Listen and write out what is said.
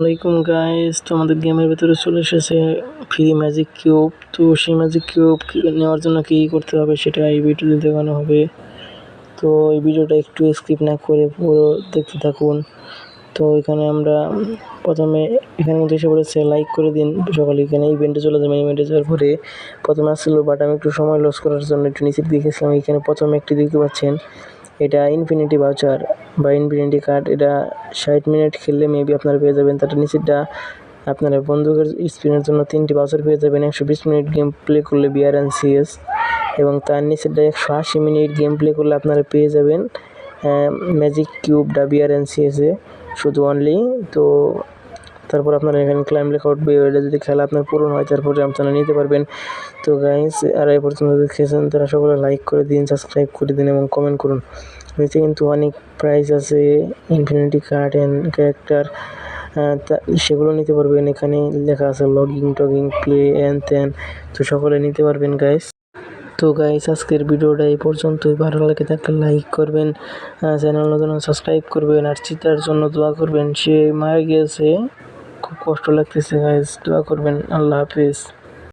ওয়ালাইকুম গাইস তো আমাদের গেমের ভিতরে চলে এসেছে ফ্রি ম্যাজিক কিউব তো সেই ম্যাজিক কিউব নেওয়ার জন্য কী করতে হবে সেটা এই ভিডিওতে দেখানো হবে। তো এই ভিডিওটা একটু স্কিপ না করে পুরো দেখতে থাকুন। তো এখানে আমরা প্রথমে, এখানে কিন্তু এসে পড়েছে লাইক করে দিন। সকালে এখানে ইভেন্টে চলে যাবেন। ইভেন্টে যাওয়ার পরে প্রথমে আসছিল বাট আমি একটু সময় লস করার জন্য। একটু নিচের দিকে গেছিলাম। এখানে প্রথমে একটি দেখতে পাচ্ছেন, এটা ইনফিনিটি ভাউচার বা ইনফিনিটি কার্ড এটা ষাট মিনিট খেললে মেবি আপনারা পেয়ে যাবেন। তার নিচেরটা আপনারা বন্দুকের স্পিনের জন্য তিনটি বছর পেয়ে যাবেন। একশো বিশ মিনিট গেম প্লে করলে বিআর এন সিএস এবং তার নিচেরটা একশো আশি মিনিট গেম প্লে করলে আপনারা পেয়ে যাবেন ম্যাজিক কিউব ডাবিআর এন সিএসে শুধু অনলি তো তারপর আপনারা এখানে ক্লাইম লেখা উঠবে ওইটা যদি খেলা আপনার পূরণ হয়, তারপরে আপনারা নিতে পারবেন। তো গাইস আর এই পর্যন্ত দেখেছেন তারা সকলে লাইক করে দিন সাবস্ক্রাইব করে দিন এবং কমেন্ট করুন। নিচে কিন্তু অনেক প্রাইজ আছে ইনফিনিটি কার্ড অ্যান্ড ক্যারেক্টার সেগুলো নিতে পারবেন। এখানে লেখা আছে লগিং টগিং প্লে অ্যান ত্যান তো সকলে নিতে পারবেন গাইস তো গাইস আজকের ভিডিওটা এই পর্যন্তই। ভালো লাগে থাকলে লাইক করবেন চ্যানেল নতুন সাবস্ক্রাইব করবেন, আর চিতার জন্য দোয়া করবেন। সে মারা গিয়েছে। খুব কষ্ট লাগতেছে গাইজ দোয়া করবেন। আল্লাহ হাফিজ।